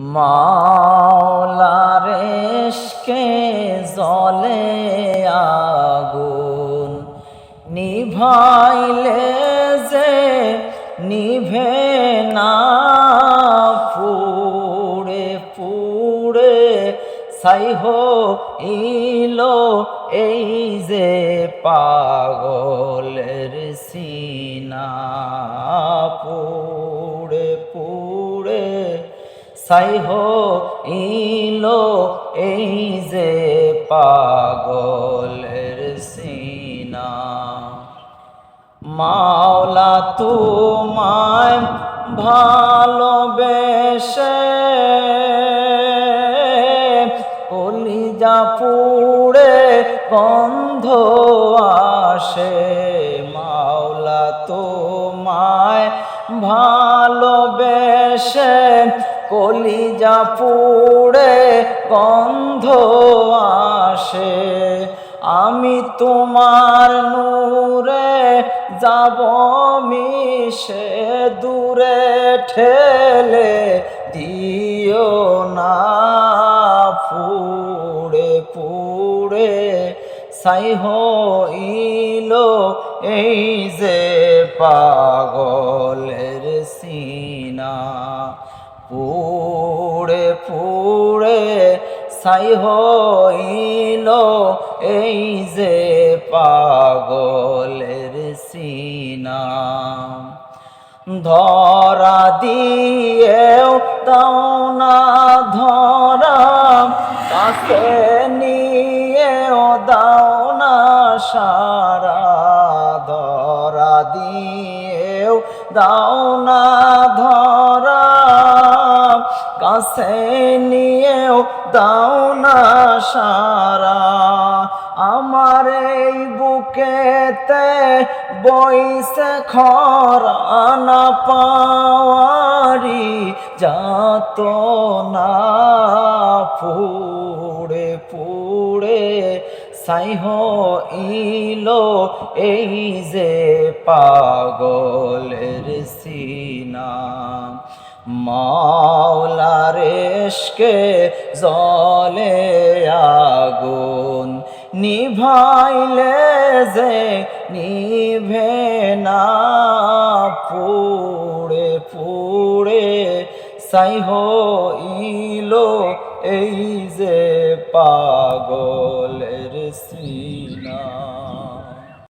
মাওলারেশকে জলে আগুন নিভাইলে যে নিভে না পুড়ে পুড়ে সাইহ ইলো এই যে পাগলের সিনা। পুড়ে পুড়ে সাইহ ইলো, এই যে পাগলের সিনা। মাওলা তোমায় ভালোবেসে, কলিজা পুড়ে গন্ধ আসে। মাওলা তোমায় ভালোবেসে কলিজা পুড়ে গন্ধ আসে। আমি তোমার নূরে যাব মিশে, দূরে ঠেলে দিও না পুড়ে পুড়ে। সাই হইল এই যে পাগলের সিনা। পুড়ে পুড়ে সাই হইল এই যে পাগলের সিনা। ধরা দিয়েও দাও না ধরা, কাছে নিয়েও দাও না সারা। ধরা দিয়েও দাও না ধরা কাছে নিয়েও দাও না সারা। আমার এই বুকেতে বইসে খরা না পাওয়ারি যাত না পুড়ে পুড়ে সাইহ ইলো এই যে পাগলের সিনা। মাওলারেশকে জলে আগুন নিভাইলে যে নিভে না, পুড়ে পুড়ে সাই হইল এই যে পাগলের শ্রী